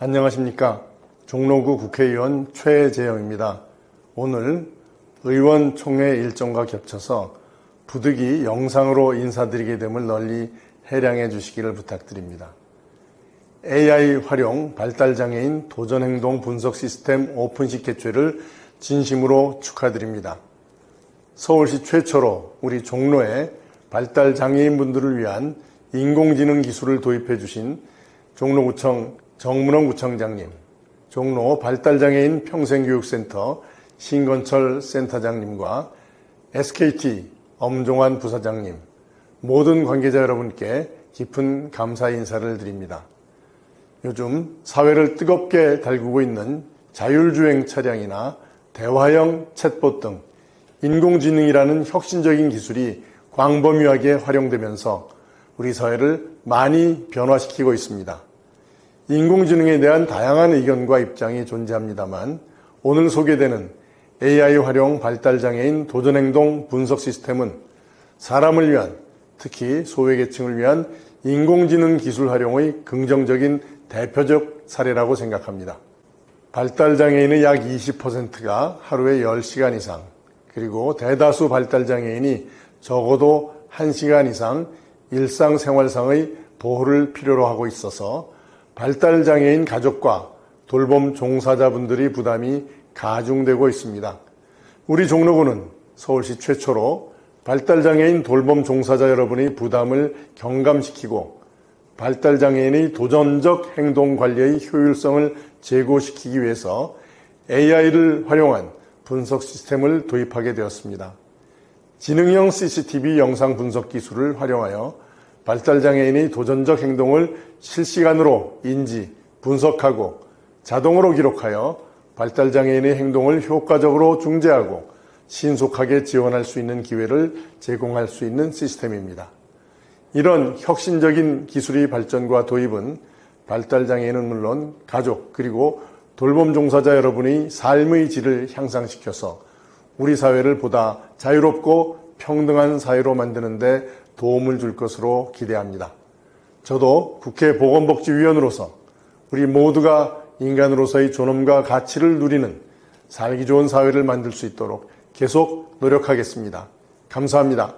안녕하십니까. 종로구 국회의원 최재영입니다. 오늘 의원총회 일정과 겹쳐서 부득이 영상으로 인사드리게 됨을 널리 해량해 주시기를 부탁드립니다. AI 활용 발달장애인 도전행동 분석 시스템 오픈식 개최를 진심으로 축하드립니다. 서울시 최초로 우리 종로에 발달장애인분들을 위한 인공지능 기술을 도입해 주신 종로구청 정문원 구청장님, 종로 발달장애인 평생교육센터 신건철 센터장님과 SKT 엄종환 부사장님, 모든 관계자 여러분께 깊은 감사 인사를 드립니다. 요즘 사회를 뜨겁게 달구고 있는 자율주행 차량이나 대화형 챗봇 등 인공지능이라는 혁신적인 기술이 광범위하게 활용되면서 우리 사회를 많이 변화시키고 있습니다. 인공지능에 대한 다양한 의견과 입장이 존재합니다만 오늘 소개되는 AI 활용 발달장애인 도전행동 분석 시스템은 사람을 위한 특히 소외계층을 위한 인공지능 기술 활용의 긍정적인 대표적 사례라고 생각합니다. 발달장애인의 약 20%가 하루에 10시간 이상, 그리고 대다수 발달장애인이 적어도 1시간 이상 일상생활상의 보호를 필요로 하고 있어서 발달장애인 가족과 돌봄 종사자분들이 부담이 가중되고 있습니다. 우리 종로구는 서울시 최초로 발달장애인 돌봄 종사자 여러분의 부담을 경감시키고 발달장애인의 도전적 행동 관리의 효율성을 제고시키기 위해서 AI를 활용한 분석 시스템을 도입하게 되었습니다. 지능형 CCTV 영상 분석 기술을 활용하여 발달장애인의 도전적 행동을 실시간으로 인지, 분석하고 자동으로 기록하여 발달장애인의 행동을 효과적으로 중재하고 신속하게 지원할 수 있는 기회를 제공할 수 있는 시스템입니다. 이런 혁신적인 기술의 발전과 도입은 발달장애인은 물론 가족 그리고 돌봄 종사자 여러분의 삶의 질을 향상시켜서 우리 사회를 보다 자유롭고 평등한 사회로 만드는데 도움을 줄 것으로 기대합니다. 저도 국회 보건복지위원으로서 우리 모두가 인간으로서의 존엄과 가치를 누리는 살기 좋은 사회를 만들 수 있도록 계속 노력하겠습니다. 감사합니다.